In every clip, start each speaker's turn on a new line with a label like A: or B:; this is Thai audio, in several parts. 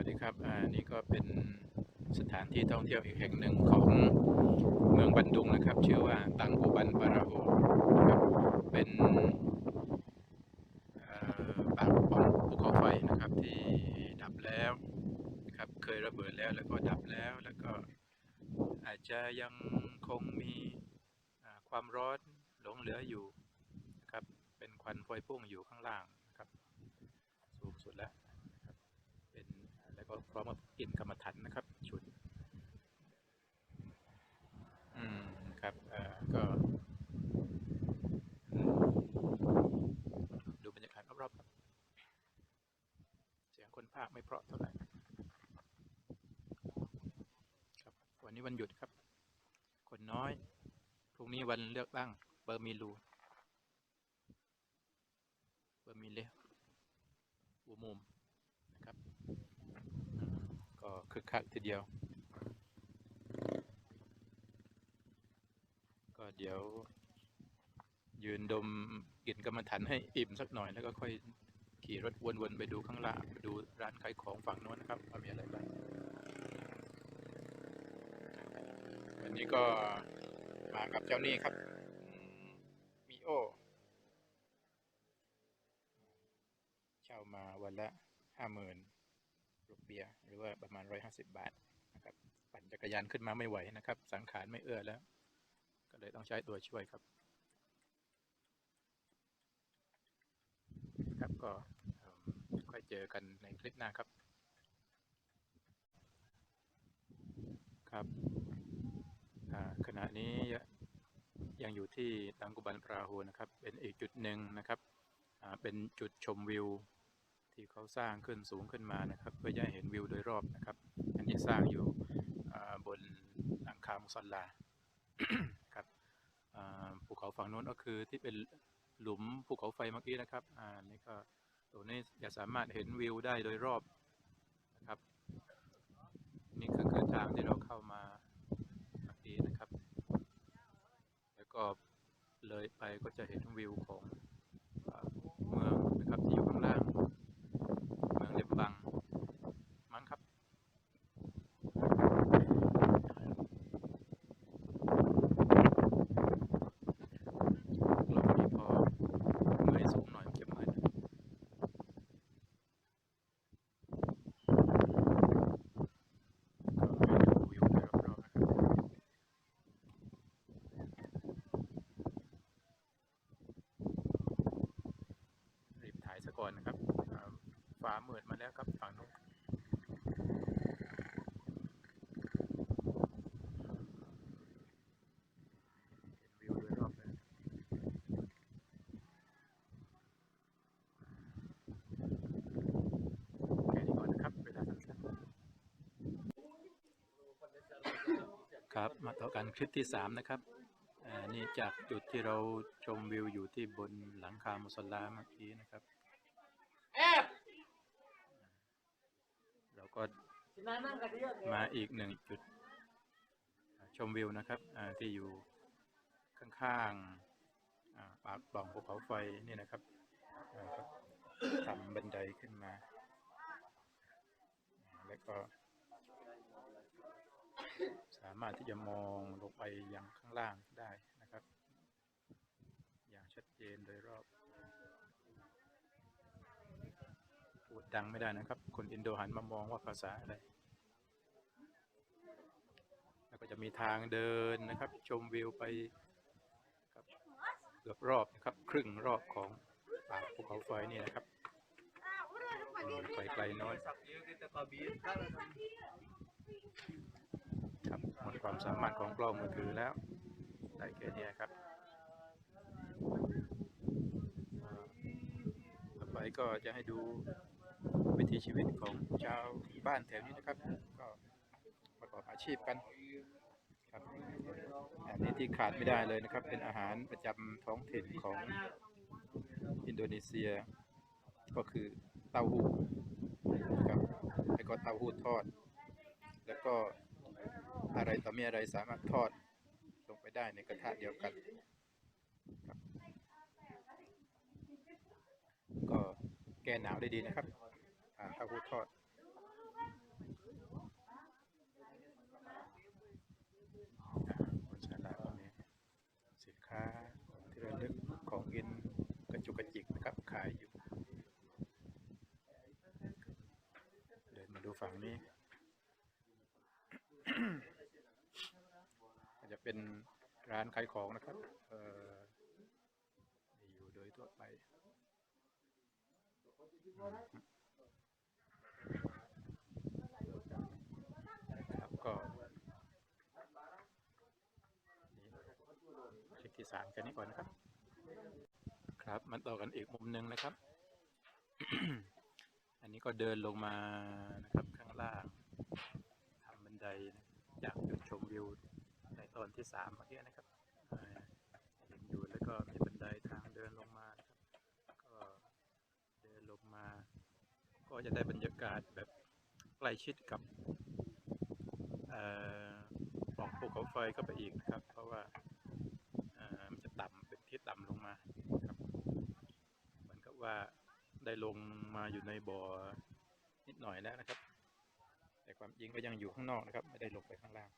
A: วัสดีครับ อ่า นี่ก็เป็นสถานที่ท่องเที่ยวอีกแห่งหนึ่งของเมืองบันดุงนะครับ ชื่อว่าตังโกบันปาราโฮครับ เป็นเอ่อปากป่องภูเขาไฟนะครับที่ดับแล้วครับ เคยระเบิดแล้วแล้วก็ดับแล้วแล้วก็อาจจะยังคงมีความร้อนหลงเหลืออยู่นะครับ เป็นควันพวยพุ่งอยู่ข้างล่างนะครับ สูงสุดแล้วนะครับ เป็นแล้วก็ พร้อมกับกลิ่นกรรมฐานนะครับฉุนอืมครับเอ่อก็อืมดูบรรยากาศรอบๆครับเสียงคนภาคไม่เพราะเท่าไหร่ครับ วันนี้วันหยุดครับ คนน้อยพรุ่งนี้วันเลือกตั้งเบอร์มีลูเบอร์มีเลอุโมมนะครับอืมก็ คึกคักทีเดียว ก็เดี๋ยว ยืนดมกลิ่นกรรมฐานให้อิ่มสักหน่อยแล้วก็ค่อยขี่รถวนๆไปดูข้างล่างไปดูร้านขายของฝั่งโน้นนะครับว่ามีอะไรบ้างวันนี้ก็มากับเจ้าหนี้ครับมีโอเช่ามาวันละห้าหมื่น เปียห์หรือว่าประมาณร้อยห้าสิบบาทนะครับปั่นจักรยานขึ้นมาไม่ไหวนะครับ สังขารไม่เอื้อแล้ว ก็เลยต้องใช้ตัวช่วยครับ ครับก็ค่อยเจอกันในคลิปหน้าครับ ครับขณะนี้ยังอยู่ที่ตังกุบันปราหูนะครับ เป็นอีกจุดหนึ่งนะครับเป็นจุดชมวิว ที่เขาสร้างขึ้นสูงขึ้นมานะครับ เพื่อจะเห็นวิวโดยรอบนะครับ อันนี้สร้างอยู่บนหลังคามุสลลาครับภูเขาฝั่งโน้นก็คือที่เป็นหลุมภูเขาไฟเมื่อกี้นะครับอ่านี่ก็ตรงนี้จะสามารถเห็นวิวได้โดยรอบนะครับ นี่ก็คือทางที่เราเข้ามาเมื่อกี้นะครับ แล้วก็เลยไปก็จะเห็นวิวของอ่าเมืองนะครับที่อยู่ข้างล่าง เมืองเลมบัง มั้งครับ ลมนี้พอเงยสูงหน่อยมันจะมืดก็ให้ดูวิวโดยรอบๆนะครับรีบถ่ายซะก่ อนนะครับอ่าฟ้ามืดมาแล้วครับฝั่งนู้นวิวโดยรอบเลยแค่นี้ก่อนนะครับเวลาสั้นๆครับมาต่อกันคลิปที่สามนะครับอ่านี่จากจุดที่เราชมวิวอยู่ที่บนหลังคามุสลาเมื่อกี้นะครับ เรา ก็มาอีกหนึ่งจุด ชมวิวนะครับที่อยู่ข้างๆอ่าปากปล่องภูเขาไฟนี่นะครับทำบันไดขึ้นมา แล้วก็ สามารถที่จะมองลงไปยังข้างล่างได้นะครับ อย่างชัดเจนโดยรอบ ดังไม่ได้นะครับ คนอินโดหันมามองว่าภาษาอะไร แล้วก็จะมีทางเดินนะครับ ชมวิวไปครับเกือบรอบนะครับ ครึ่งรอบของป่าภูเขาไฟนี่นะครับไปไกลน้อยครับหมดความสามารถของกล้องมือถือแล้วได้แค่เนี้ครับต่อไปก็จะให้ดู วิถีชีวิตของชาวบ้านแถวนี้นะครับ ก็ประกอบอาชีพกันครับอันนี้ที่ขาดไม่ได้เลยนะครับ เป็นอาหารประจำท้องถิ่นของอินโดนีเซีย ก็คือเต้าหู้นะครับแล้วก็เต้าหู้ทอด แล้วก็อะไรต่อมีอะไรสามารถทอดลงไปได้ในกระทะเดียวกันก็แก้หนาวได้ดีนะครับ อ่าเต้าหู้ทอดบนศาลาก็มีสินค้าที่ระลึกของกินกระจุกกระจิกนะครับขายอยู่ เดินมาดูฝั่งนี้อาจจะเป็นร้านขายของนะครับ เอ่ออยู่โดยทั่วไปครับก็นี่คลิปที่ สามแค่นี้ก่อนนะครับ ครับมาต่อกันอีกมุมหนึ่งนะครับ อันนี้ก็เดินลงมานะครับข้างล่างทำบันไดนะจากจุดชมวิวในตอนที่สามเมื่อกี้นะครับเห็นอยู่แล้วก็มีบันไดทางเดินลงมาครับก็เดินลงมา ก็จะได้บรรยากาศแบบใกล้ชิดกับออปล่องภูเขาไฟก็ไปอีกนะครับ เพราะว่า ต่ำเป็นที่ต่ำลงมาครับเหมือนกับว่าได้ลงมาอยู่ในบ่อนิดหน่อยแล้วนะครับ แต่ความจริงก็ยังอยู่ข้างนอกนะครับ ไม่ได้ลงไปข้างล่าง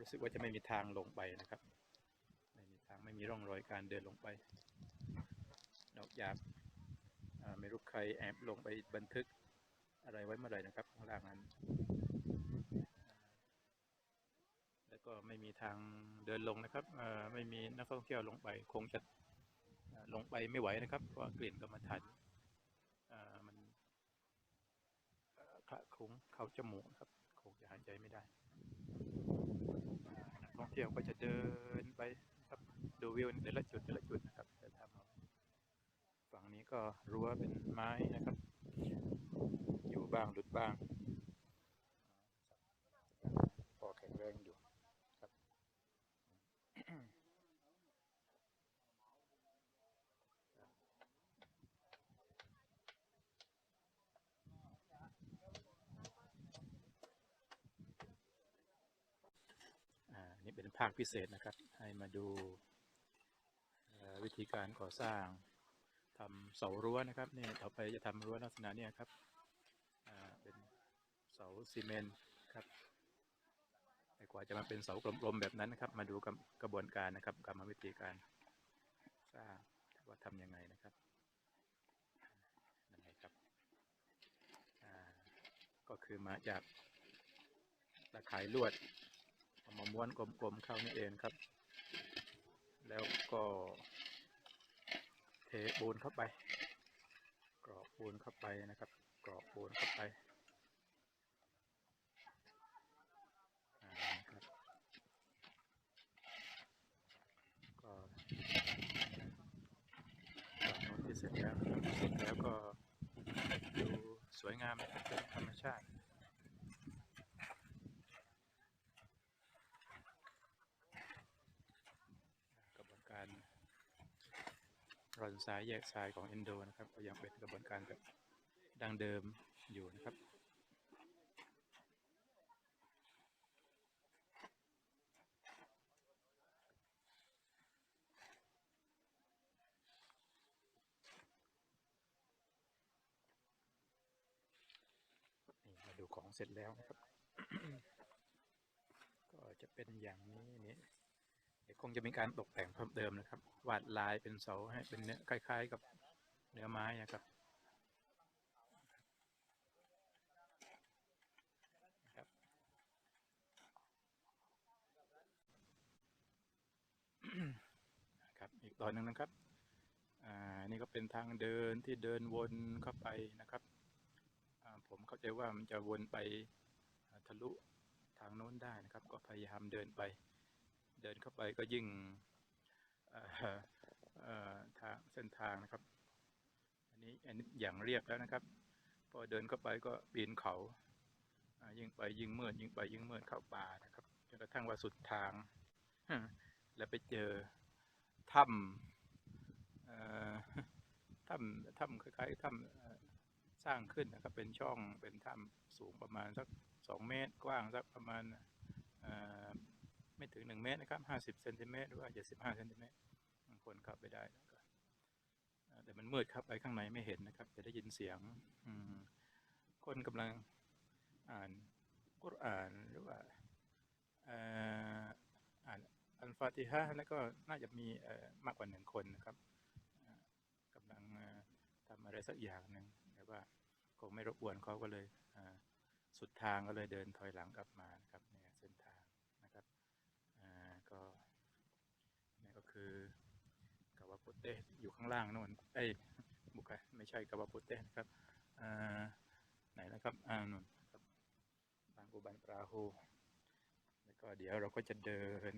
A: รู้สึกว่าจะไม่มีทางลงไปนะครับ ไม่มีทางไม่มีร่องรอยการเดินลงไปนอกจากไม่รู้ใครแอบลงไปบันทึกอะไรไว้เมื่อไหร่นะครับ ข้างล่างนั้นอ่าแล้ว ก็ไม่มีทางเดินลงนะครับไม่มีนักท่องเที่ยวลงไปคงจะลงไปไม่ไหวนะครับเพราะกลิ่นกรรมฐานอ่ามันคละคลุ้งเข้าจมูกครับ คงจะหายใจไม่ได้นักท่องเที่ยวก็จะเดินไปครับดูวิวแต่ละจุดแต่ละจุดนะครับจะทำฝั่งนี้ก็รั้วเป็นไม้นะครับ อยู่บ้างหลุดบ้างพอแข็งแรงอยู่ครับ อ่านี่ เป็นภาคพิเศษนะครับ ให้มาดูวิธีการก่อสร้างทำเสารั้วนะครับนี่ต่อไปจะทำรั้วลักษณะเนี้ครับเป็นเสาซีเมนต์ครับแต่กว่าจะมาเป็นเสากลมๆแบบนั้นนะครับ มาดูกับกระบวนการนะครับกรรมวิธีการสร้างว่าทำยังไงนะครับนั่นไงครับก็คือมาจากตะข่ายลวด เอามาม้วนกลมๆเข้านี่เองครับ แล้วก็เทปูนเข้าไป กรอกปูนเข้าไปนะครับ กรอกปูนเข้าไปอ่าครับก็ที่เสร็จแล้วเสร็จแล้วก็ดูสวยงามเป็นธรรมชาติ กระบวนการ สายแยกสายของเอนโดนะครับก็ยังเป็นกระบวนการแบบดังเดิมอยู่นะครับมาดูของเสร็จแล้วนะครับ ก็จะเป็นอย่างนี้นี่ เดี๋ยวคงจะมีการตกแต่งเพิ่มเติมนะครับ วาดลายเป็นเสาให้เป็นเนื้อคล้าย ๆ กับเนื้อไม้นะครับครับอีกตอนหนึ่งนะครับ อ่า นี่ก็เป็นทางเดินที่เดินวนเข้าไปนะครับ ผมเข้าใจว่ามันจะวนไปทะลุทางโน้นได้นะครับ ก็พยายามเดินไป เดินเข้าไปก็ยิ่งเอ่อเอ่อทางเส้นทางนะครับ อันนี้อันนี้อย่างเรียบแล้วนะครับ พอเดินเข้าไปก็ปีนเขายิ่งไปยิ่งมืดยิ่งไปยิ่งมืดเข้าป่านะครับจนกระทั่งว่าสุดทาง แล้วไปเจอถ้ำถ้ำถ้ำคล้ายๆถ้ำสร้างขึ้นนะครับ เป็นช่องเป็นถ้ำสูงประมาณสักสองเมตรกว้างสักประมาณ ไม่ถึงหนึ่งเมตรนะครับห้าสิบเซนติเมตรหรือว่าเจ็ดสิบห้าเซนติเมตรบางคนเข้าไปได้นะครับแต่มันมืดครับไปข้างในไม่เห็นนะครับจะได้ยินเสียงคนกำลังอ่านกุรอานหรือว่าอ่านอัลฟาติฮะแล้วก็น่าจะมีมากกว่าหนึ่งคนนะครับกำลังทำอะไรสักอย่างหนึ่งแต่ว่าคงไม่รบกวนเขาก็เลยสุดทางก็เลยเดินถอยหลังกลับมานะครับเนี่ยเส้นทางนะครับอ่าก็นี่ ก็คือกาวาปุเตอยู่ข้างล่างนู่นเอ้ยบุกไม่ใช่กาวาปุเตนะครับไหนนะครับอ่านู่นครับบางกุบันปราหูแล้วก็เดี๋ยวเราก็จะเดิน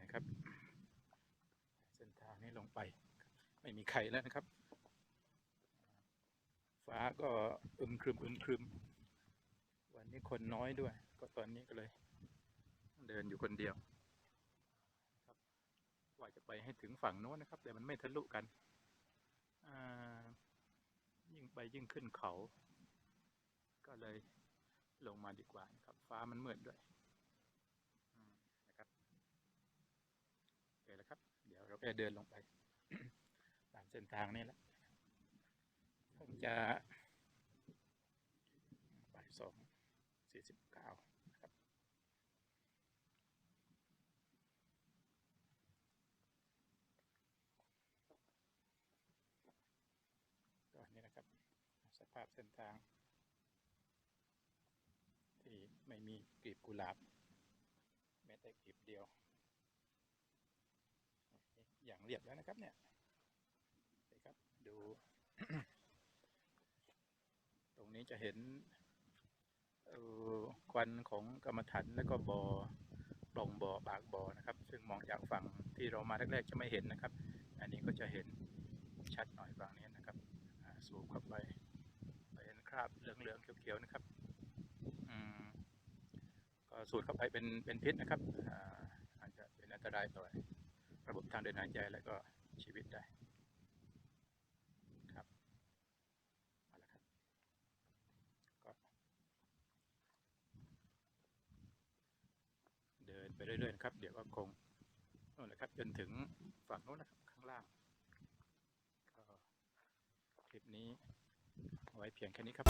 A: นะครับ เส้นทางนี้ลงไป ไม่มีใครแล้วนะครับ ฟ้าก็อึมครึมอึมครึม วันนี้คนน้อยด้วย ก็ตอนนี้ก็เลย เดินอยู่คนเดียว ว่าจะไปให้ถึงฝั่งโน้นนะครับ แต่มันไม่ทะลุกันยิ่งไปยิ่งขึ้นเขา ก็เลยลงมาดีกว่านะครับ ฟ้ามันมืดด้วยนะครับโอเคแล้วครับ เดี๋ยวเราก็เดินลงไป ตามเส้นทางนี้แหละคงจะบ่ายสองสี่สิบเก้านะครับ ก็นี่นะครับ สภาพเส้นทาง ที่ไม่มีกลีบกุหลาบแม้แต่กลีบเดียว อย่างเรียบแล้วนะครับเนี่ยนี่ครับ ดู ตรงนี้จะเห็นควันของกรรมฐานแล้วก็บอ่อปล่องบ่อปากบ่อนะครับ ซึ่งมองจากฝั่งที่เรามาแรกๆจะไม่เห็นนะครับ อันนี้ก็จะเห็นชัดหน่อยฝั่งนี้นะครับสูบเข้าไป ราบเหลืองๆเขียวๆนะครับอืมก็สูดเข้าไปเป็นเป็นพิษนะครับอ่าอาจจะเป็นอันตรายต่อระบบทางเดินหายใจและก็ชีวิตได้ครับเอาละครับก็เดินไปเรื่อยๆนะครับ เดี๋ยวก็คงนู่นแหละครับจนถึงฝั่งโน้นนะครับข้างล่างก็คลิปนี้ ไว้เพียงแค่นี้ครับ